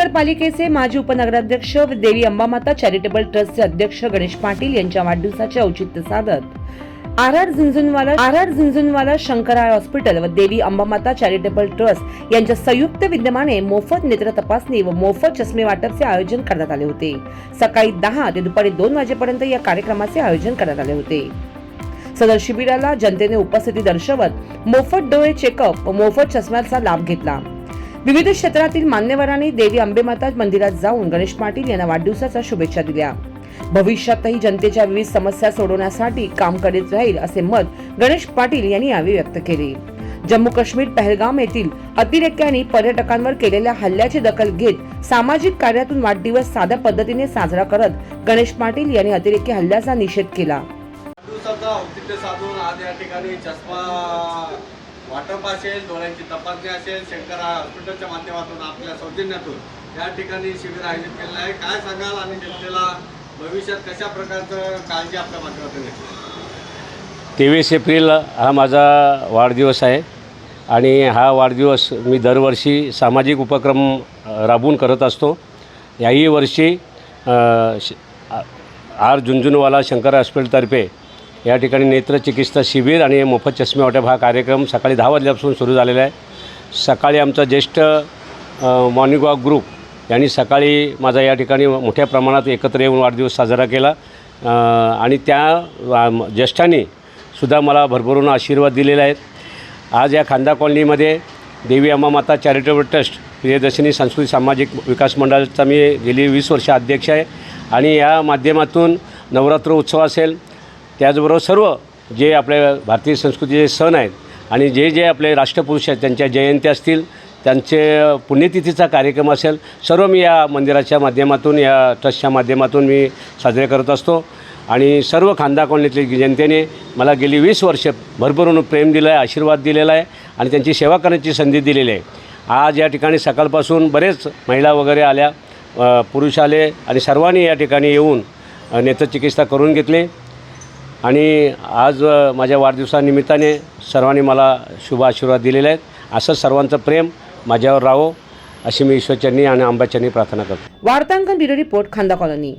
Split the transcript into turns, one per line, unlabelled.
महानगरपालिकेचे माजी उपनगराध्यक्ष देवी अंबामाता चॅरिटेबल ट्रस्टचे अध्यक्ष गणेश पाटील यांच्या वाढदिवसाचे औचित्य साधत R R Jhunjhunwala R R Jhunjhunwala Shankara eye hospital व देवी अंबामाता चॅरिटेबल ट्रस्ट यांच्या संयुक्त विद्यमाने मोफत नेत्र तपासणी व मोफत चष्मे वाटपचे आयोजन करण्यात आले होते. सकाळी दहा ते दुपारी दोन वाजेपर्यंत या कार्यक्रमाचे आयोजन करण्यात आले होते. सदर शिबिराला जनतेने उपस्थिती दर्शवत मोफत डोळे चेकअप व मोफत चष्म्याचा लाभ घेतला. विविध क्षेत्रातील मान्यवरांनी देवी अंबेमाता मंदिरात जाऊन गणेश पाटील यांना वाढदिवसाच्या शुभेच्छा दिल्या. भविष्यातही जनतेच्या विविध समस्या सोडवण्यासाठी काम करीत राहील असे मत गणेश पाटील यांनी यावेळी व्यक्त केले. जम्मू काश्मीर पहलगाम येथील अतिरेक्यांनी पर्यटकांवर केलेल्या हल्ल्याची दखल घेत सामाजिक कार्यातून वाढदिवस साध्या पद्धतीने साजरा करत गणेश पाटील यांनी अतिरेकी हल्ल्याचा निषेध केला.
दिवसाचा असेल डोळ्यांची तपासणी असेल शंकरा हॉस्पिटलच्या माध्यमातून आपल्या सौजन्यातून या ठिकाणी शिबिर आयोजित केलेलं आहे. काय सांगाल आणि जनतेला भविष्यात कशा प्रकारचं काळजी आपल्या माध्यमातून घेतली?
तेवीस एप्रिल हा माझा वाढदिवस आहे आणि हा वाढदिवस मी दरवर्षी सामाजिक उपक्रम अ, राबवून करत असतो. याही वर्षी आर झुंझुनवाला शंकर हॉस्पिटलतर्फे या ठिकाणी नेत्रचिकित्सा शिबिर आणि मोफत चष्मे वाटप हा कार्यक्रम सकाळी दहा वाजल्यापासून सुरू झालेला आहे. सकाळी आमचा ज्येष्ठ मॉर्निंग वॉक ग्रुप यांनी सकाळी माझा या ठिकाणी मोठ्या प्रमाणात एकत्र येऊन वाढदिवस साजरा केला. आणि त्या ज्येष्ठांनी सुद्धा मला भरभरून आशीर्वाद दिलेले आहेत आज या खांदा कॉलनीमध्ये देवी अंबामाता चॅरिटेबल ट्रस्ट प्रियदर्शनी सांस्कृतिक सामाजिक विकास मंडळाचा मी गेली वीस वर्ष अध्यक्ष आहे. आणि या माध्यमातून नवरात्र उत्सव असेल त्याचबरोबर सर्व जे आपल्या भारतीय संस्कृतीचे सण आहेत आणि जे जे आपले राष्ट्रपुरुष आहेत त्यांच्या जयंती असतील त्यांचे पुण्यतिथीचा कार्यक्रम असेल सर्व मी या मंदिराच्या माध्यमातून या ट्रस्टच्या माध्यमातून मी साजरे करत असतो. आणि सर्व खांदा कॉलनीतली जनतेने मला गेली वीस वर्ष भरभरून प्रेम दिलं आहे आशीर्वाद दिलेला आहे आणि त्यांची सेवा करण्याची संधी दिलेली आहे. आज या ठिकाणी सकाळपासून बरेच महिला वगैरे आल्या पुरुष आले आणि सर्वांनी या ठिकाणी येऊन नेत्रचिकित्सा करून घेतली. आणि आज माझ्या वाढदिवसानिमित्ताने सर्वांनी मला शुभ आशीर्वाद दिलेले आहेत. असं सर्वांचं प्रेम माझ्यावर राहो अशी मी ईश्वरचरणी आणि आंबाचरणी प्रार्थना करतो.
वार्तांकन ब्युरो रिपोर्ट खांदा कॉलनी.